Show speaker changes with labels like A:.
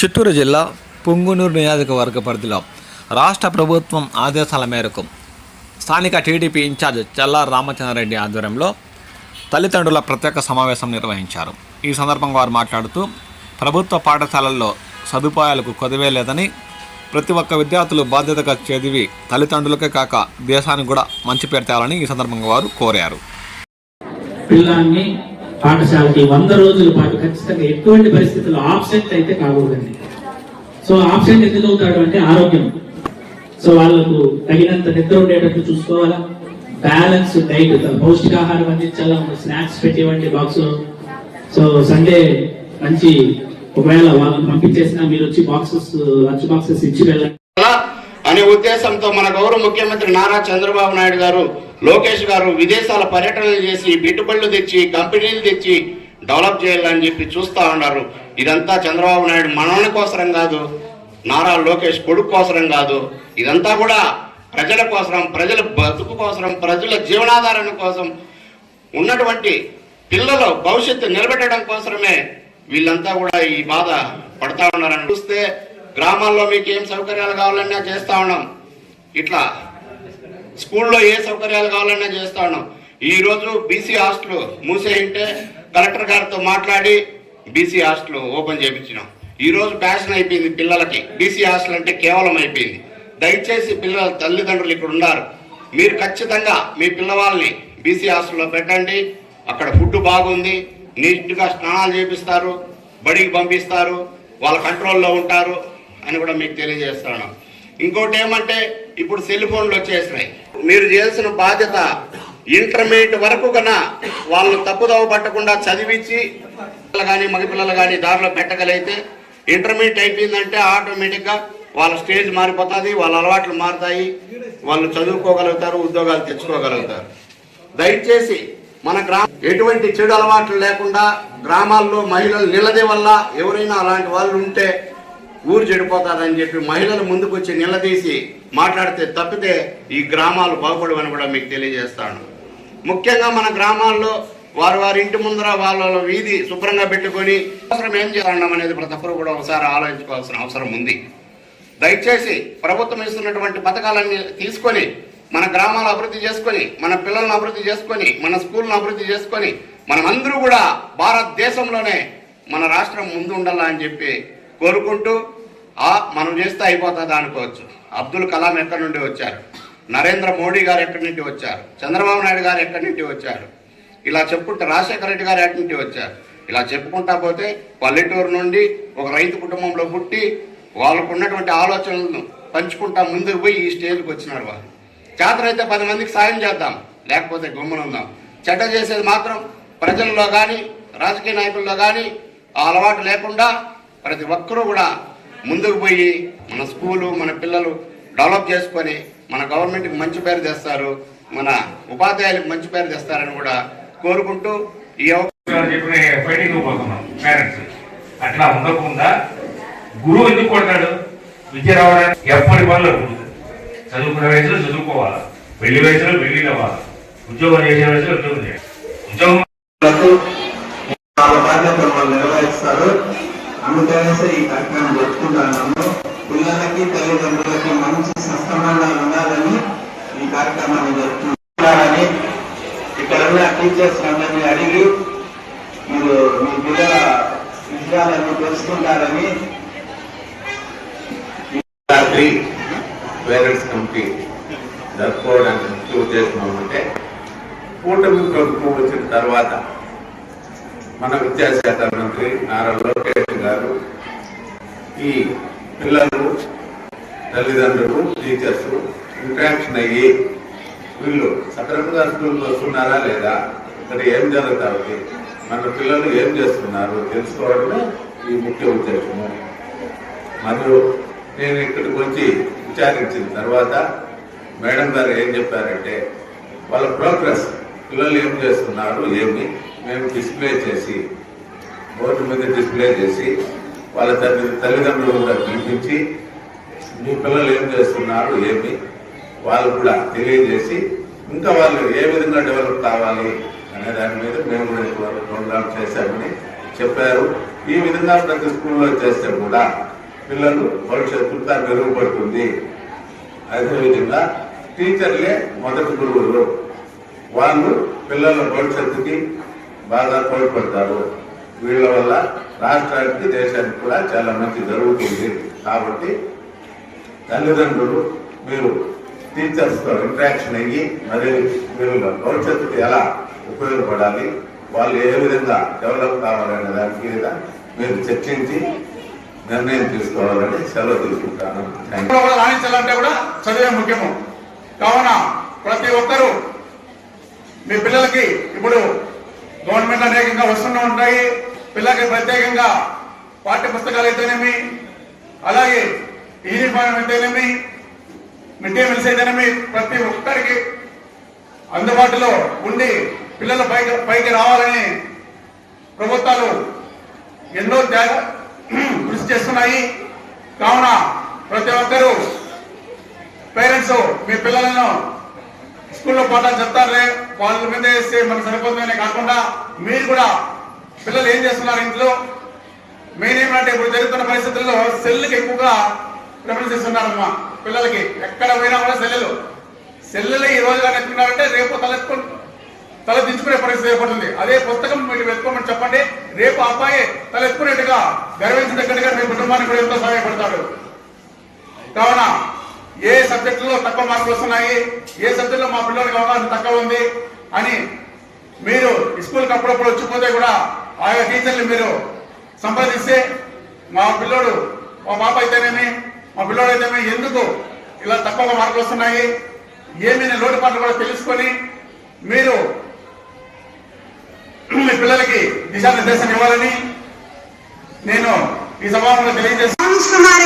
A: చిత్తూరు జిల్లా పుంగునూరు నియోజకవర్గ పరిధిలో రాష్ట్ర ప్రభుత్వం ఆదేశాల మేరకు స్థానిక టీడీపీ ఇన్ఛార్జ్ చల్లార్ రామచంద్రారెడ్డి ఆధ్వర్యంలో తల్లిదండ్రుల ప్రత్యేక సమావేశం నిర్వహించారు. ఈ సందర్భంగా వారు మాట్లాడుతూ ప్రభుత్వ పాఠశాలల్లో సదుపాయాలకు కొదవే లేదని ప్రతి ఒక్క విద్యార్థులు బాధ్యతగా చదివి తల్లిదండ్రులకే కాక దేశానికి కూడా మంచి పేరు తేవాలని ఈ సందర్భంగా వారు కోరారు.
B: పిల్లాన్ని పాఠశాలకి వంద రోజుల పాటు ఖచ్చితంగా ఎటువంటి పరిస్థితుల్లో ఆబ్సెంట్ అయితే కాకూడదండి. సో ఆబ్సెంట్ ఎందుకు అవుతాడు అంటే ఆరోగ్యం. సో వాళ్ళకు తగినంత నిద్ర ఉండేటట్టు చూసుకోవాలా? బ్యాలెన్స్ డైట్ పౌష్టికాహారం అందించాలా? స్నాక్స్ పెట్టివ్వండి బాక్స్ సో సండే మంచి ఒకవేళ వాళ్ళని పంపించేసినా మీరు వచ్చి బాక్సెస్ లంచ్ బాక్సెస్ ఇచ్చి
C: వెళ్ళాలి అనే ఉద్దేశంతో మన గౌరవ ముఖ్యమంత్రి నారా చంద్రబాబు నాయుడు గారు లోకేష్ గారు విదేశాల పర్యటనలు చేసి పెట్టుబడులు తెచ్చి కంపెనీలు తెచ్చి డెవలప్ చేయాలని చెప్పి చూస్తా ఉన్నారు. ఇదంతా చంద్రబాబు నాయుడు మనవని కోసరం కాదు నారా లోకేష్ కొడుకు కోసరం కాదు. ఇదంతా కూడా ప్రజల కోసరం ప్రజల బతుకు కోసరం ప్రజల జీవనాధారం కోసం ఉన్నటువంటి పిల్లల భవిష్యత్తు నిలబెట్టడం కోసమే వీళ్ళంతా కూడా ఈ బాధ పడతా ఉన్నారని చూస్తే గ్రామాల్లో మీకు ఏం సౌకర్యాలు కావాలన్నా చేస్తా ఉన్నాం. ఇట్లా స్కూల్లో ఏ సౌకర్యాలు కావాలన్నా చేస్తా ఉన్నాం. ఈ రోజు బీసీ హాస్టల్ మూసేయంటే కలెక్టర్ గారితో మాట్లాడి బీసీ హాస్టల్ ఓపెన్ చేయించినాం. ఈరోజు ప్యాషన్ అయిపోయింది పిల్లలకి. బీసీ హాస్టల్ అంటే కేవలం అయిపోయింది. దయచేసి పిల్లల తల్లిదండ్రులు ఇక్కడ ఉన్నారు. మీరు ఖచ్చితంగా మీ పిల్లవాళ్ళని బీసీ హాస్టల్లో పెట్టండి. అక్కడ ఫుడ్ బాగుంది. నీట్గా స్నానాలు చేపిస్తారు. బడికి పంపిస్తారు. వాళ్ళ కంట్రోల్లో ఉంటారు అని కూడా మీకు తెలియజేస్తాను ఇంకోటి ఏమంటే ఇప్పుడు సెల్ ఫోన్లు వచ్చేసినాయి. మీరు చేసిన బాధ్యత ఇంటర్మీడియట్ వరకు కన్నా వాళ్ళు తప్పుదవ పట్టకుండా చదివించి పిల్లలు కానీ మగపిల్లలు కానీ దారిలో పెట్టగలిగితే ఇంటర్మీడియట్ అయిపోయిందంటే ఆటోమేటిక్గా వాళ్ళ స్టేజ్ మారిపోతుంది వాళ్ళ అలవాట్లు మారుతాయి వాళ్ళు చదువుకోగలుగుతారు ఉద్యోగాలు తెచ్చుకోగలుగుతారు. దయచేసి మన గ్రామ ఎటువంటి చెడు అలవాట్లు లేకుండా గ్రామాల్లో మహిళలు నిలదే వల్ల ఎవరైనా అలాంటి వాళ్ళు ఉంటే ఊరు చెడిపోతుందని చెప్పి మహిళలు ముందుకు వచ్చి నిలదీసి మాట్లాడితే తప్పితే ఈ గ్రామాలు బాగుపడవని కూడా మీకు తెలియజేస్తాను. ముఖ్యంగా మన గ్రామాల్లో వారు వారి ఇంటి ముందర వాళ్ళ వీధి శుభ్రంగా పెట్టుకొని అవసరం ఏం చేయాలన్నాం అనేది ప్రతి ఒక్కరు కూడా ఒకసారి ఆలోచించుకోవాల్సిన అవసరం ఉంది. దయచేసి ప్రభుత్వం ఇస్తున్నటువంటి పథకాలన్నీ తీసుకొని మన గ్రామాలు అభివృద్ధి చేసుకొని మన పిల్లలను అభివృద్ధి చేసుకొని మన స్కూళ్ళను అభివృద్ధి చేసుకొని మనమందరూ కూడా భారతదేశంలోనే మన రాష్ట్రం ముందు ఉండాలా అని చెప్పి కోరుకుంటూ ఆ మనం చేస్తే అయిపోతుంది అనుకోవచ్చు. అబ్దుల్ కలాం ఎక్కడి నుండి వచ్చారు? నరేంద్ర మోడీ గారు ఎక్కడి నుండి వచ్చారు? చంద్రబాబు నాయుడు గారు ఎక్కడి నుండి వచ్చారు? ఇలా చెప్పుకుంటే రాజశేఖర రెడ్డి గారు ఎక్కడి నుండి వచ్చారు? ఇలా చెప్పుకుంటా పోతే పల్లెటూరు నుండి ఒక రైతు కుటుంబంలో పుట్టి వాళ్ళకు ఉన్నటువంటి ఆలోచనలను పంచుకుంటా ముందుకు పోయి ఈ స్టేజ్కి వచ్చినారు వాళ్ళు. చేతనైతే పది మందికి సాయం చేద్దాం లేకపోతే గుమ్మలు ఉందాం. చెడ్డ చేసేది మాత్రం ప్రజల్లో కానీ రాజకీయ నాయకుల్లో కానీ ఆ అలవాటు లేకుండా ప్రతి ఒక్కరూ కూడా ముందుకు పోయి మన స్కూలు మన పిల్లలు డెవలప్ చేసుకొని మన గవర్నమెంట్కి మంచి పేరు తెస్తారు మన ఉపాధ్యాయులకు మంచి పేరు తెస్తారని కూడా కోరుకుంటూ ఈ
D: ఫైటింగ్ పోతున్నాం పేరెంట్స్ అట్లా ఉండకుండా గురువు ఎందుకు కొడతాడు? విద్య రావడానికి ఎప్పటి పనులు చదువుకునే వయసులో చదువుకోవాలి? పెళ్ళి వయసులో వెళ్ళి అవ్వాలి? ఉద్యోగం చేసే వయసులో ఉద్యోగం చేయాలి.
E: అందుకనేసే ఈ కార్యక్రమం జరుపుకుంటున్నాము పిల్లలకి తల్లిదండ్రులకి మంచి సత్సంబంధాలు ఉండాలని ఈ కార్యక్రమాన్ని జరుపుకుంటున్నారని ఇక్కడ ఉన్న టీచర్స్ అందరినీ అడిగి మీరు మీ పిల్లల విషయాలను తెలుసుకుంటారని
F: రాత్రి పేరెంట్స్ కమిటీ జరుపుకోవడానికి ముఖ్య ఉద్దేశం ఏమంటే కూటమి ప్రభుత్వం వచ్చిన తర్వాత మన విద్యాశాఖ మంత్రి నారా లోకేష్ గారు ఈ పిల్లలు తల్లిదండ్రులు టీచర్స్ ఇంట్రాక్షన్ అయ్యి వీళ్ళు సక్రమంగా స్కూల్కి వస్తున్నారా లేదా ఇక్కడ ఏం జరుగుతుంది మన పిల్లలు ఏం చేస్తున్నారు? తెలుసుకోవడమే ఈ ముఖ్య ఉద్దేశము. మరియు నేను ఇక్కడికి వచ్చి విచారించిన తర్వాత మేడం గారు ఏం చెప్పారంటే వాళ్ళ ప్రోగ్రెస్ పిల్లలు ఏం చేస్తున్నారు ఏమి? మేము డిస్ప్లే చేసి ఒకటి మీద డిస్ప్లే చేసి వాళ్ళ తల్లి తల్లిదండ్రులు కూడా పిలిపించి మీ పిల్లలు ఏం చేస్తున్నారు ఏమి? వాళ్ళు కూడా తెలియజేసి ఇంకా వాళ్ళు ఏ విధంగా డెవలప్ కావాలి అనే దాని మీద మేము కూడా ప్రోగ్రామ్ చేశామని చెప్పారు. ఈ విధంగా ప్రతి స్కూల్లో చేస్తే కూడా పిల్లలు భవిష్యత్తు ఇంకా మెరుగుపడుతుంది. అదేవిధంగా టీచర్లే మొదటి గురువులు. వాళ్ళు పిల్లల భవిష్యత్తుకి బాగా తోడ్పడతారు. వీళ్ళ వల్ల రాష్ట్రానికి దేశానికి కూడా చాలా మంచి జరుగుతుంది. కాబట్టి తల్లిదండ్రులు మీరు టీచర్స్తో ఇంటరాక్షన్ అయ్యి మరి మీరు భవిష్యత్తుకు ఎలా ఉపయోగపడాలి వాళ్ళు ఏ విధంగా డెవలప్ కావాలనే దాని మీద మీరు చర్చించి నిర్ణయం తీసుకోవాలని సెలవు తీసుకుంటాను.
G: రాణించాలంటే కూడా చదివే ముఖ్యము. కావున ప్రతి ఒక్కరూ మీ పిల్లలకి ఇప్పుడు గవర్నమెంట్ అనేకంగా వస్తూనే ఉంటాయి. పిల్లలకి ప్రత్యేకంగా పాఠ్య పుస్తకాలు అయితేనేమి అలాగే యూనిఫామ్ అయితేనేమి మిడ్ డే మీల్స్ అయితేనేమి ప్రతి ఒక్కరికి అందుబాటులో ఉండి పిల్లలు పైకి పైకి రావాలని ప్రభుత్వాలు ఎన్నో త్యాగ కృషి చేస్తున్నాయి. కావున ప్రతి ఒక్కరూ పేరెంట్స్ మీ పిల్లలను స్కూల్లో పాఠాలు చెప్తారులే వాళ్ళ మీద వేస్తే మనకు సరిపోతుందనే కాకుండా మీరు కూడా పిల్లలు ఏం చేస్తున్నారు ఇంట్లో? మెయిన్ ఏమంటే ఇప్పుడు జరుగుతున్న పరిస్థితుల్లో సెల్లుకి ఎక్కువగా ప్రిఫరెన్స్ ఇస్తున్నారమ్మా పిల్లలకి. ఎక్కడ పోయినా కూడా సెల్లులు. సెల్లులు ఈ రోజు కానీ రేపు తలెత్తుకుని తల దించుకునే పరిస్థితి ఏర్పడుతుంది. అదే పుస్తకం మీరు వెతుకోమని చెప్పండి రేపు అబ్బాయి తలెత్తుకునేట్టుగా గర్వించినట్టుగా మీ కుటుంబానికి కూడా ఎంతో సహాయపడతాడు. కావున ఏ సబ్జెక్టులో తక్కువ మార్కులు వస్తున్నాయి ఏ సబ్జెక్టులో మా పిల్లలకి అవగాహన తక్కువ ఉంది అని మీరు స్కూల్కి అప్పుడప్పుడు వచ్చిపోతే కూడా ఆయా టీచర్లు మీరు సంప్రదిస్తే మా పిల్లోడు మా పాప అయితేనేమి మా పిల్లోడు అయితేనేమి ఎందుకు ఇలా తక్కువ మార్కులు వస్తున్నాయి? ఏమైనా లోటుపాట్లు కూడా తెలుసుకొని మీరు మీ పిల్లలకి దిశానిర్దేశం ఇవ్వాలని నేను ఈ సభలో తెలియజేస్తాను
H: రామేష్ కుమార్